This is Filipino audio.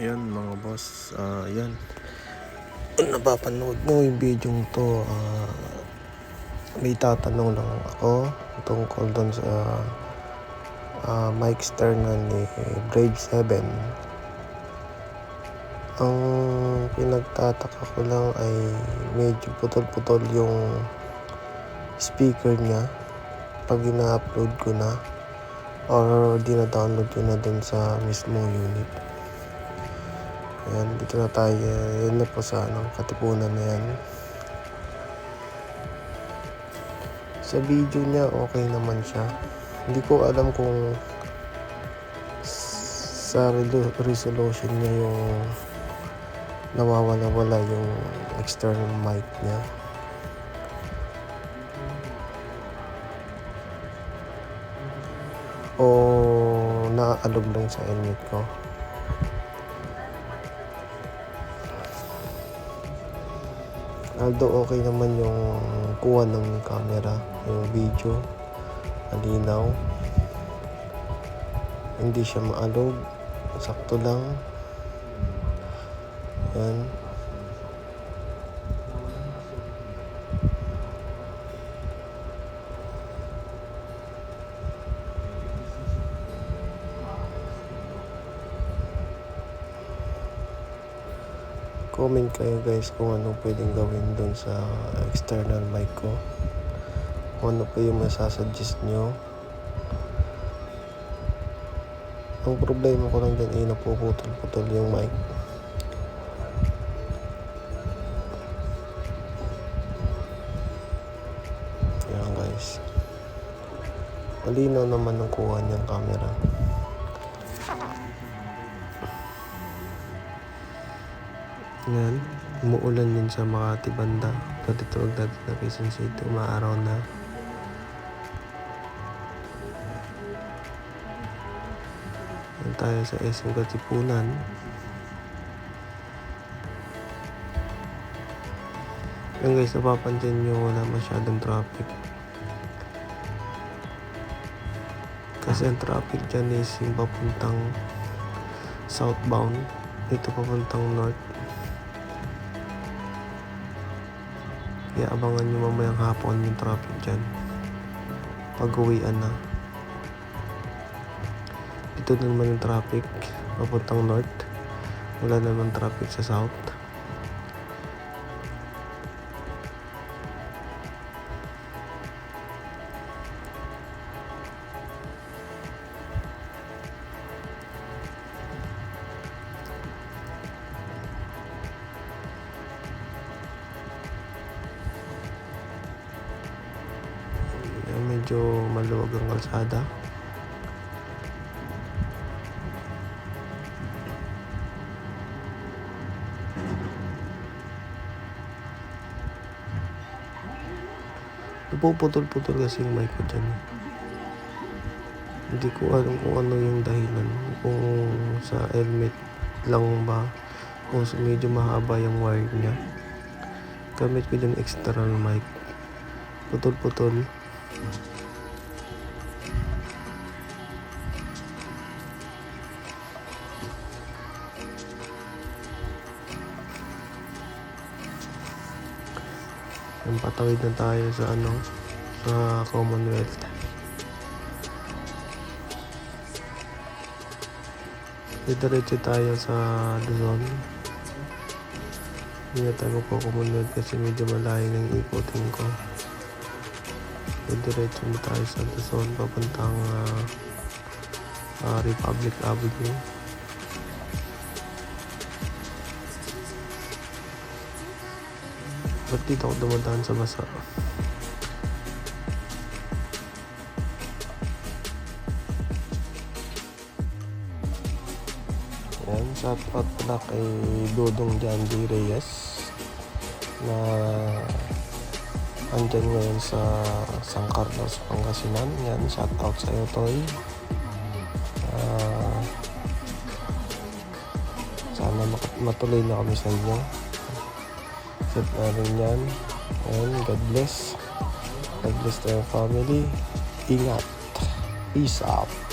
Ayan mga boss, ah yan. Kung napapanood mo yung video to, ah, may tatanong lang ako tungkol doon sa ah, mic external ni Brave 7. Ang pinagtataka ko lang ay medyo putol-putol yung speaker niya pag ina-upload ko na or dina-download ko na dun sa mismo unit. Ayan, dito na tayo. Yan na po sa ano, katipunan na yan. Sa video niya, okay naman siya. Hindi ko alam kung sa resolution niya yung nawawala-wala yung external mic niya. O naaalog lang sa helmet ko. Although okay naman yung kuha ng camera, yung video, malinaw. Hindi siya maalog, sakto lang. Yan. Comment kayo guys kung ano pwedeng gawin doon sa external mic ko. Kung ano po yung masasuggest nyo. Ang problema ko lang dyan ay napuputol-putol yung mic. Yan guys. Malinaw naman ang kuha niyang camera. Yan. Umuulan yun sa Makati banda. Dati tuwag dati na Quezon City. Umaaraw na. Yan tayo sa SM Katipunan. Yan guys, napapansin nyo wala masyadong traffic. Kasi ang traffic dyan is yung papuntang southbound. Ito papuntang north. Kaya abangan nyo mamayang hapon yung traffic dyan. Pag uwian na. Dito na naman yung traffic. Papuntang north. Wala naman traffic sa south. Medyo maluwag ang kalsada. Napuputol-putol kasi yung mic ko dyan. eh. Hindi ko alam kung ano yung dahilan. Kung sa helmet lang ba. Sa medyo mahaba yung wire niya. Gamit ko dyan external mic. Putol-putol. Yung patawid na tayo sa ano, sa Commonwealth. Diretso tayo sa Luzon. Hindi na tayo magpo-Commonwealth kasi medyo malayo ng ikutin ko. Diretso na tayo sa Luzon papuntang ah, ah, Republic Avenue. Dito ako dumadaan sa basa? Yan, shout out pala kay Dodong D. Reyes na andyan ngayon sa San Carlos, Pangasinan. Yan, shout out sa iyo, Toy. Ah, sana matuloy na kami sa inyo. Set na rin yan. And God bless. God bless to your family. Ingat. Peace out.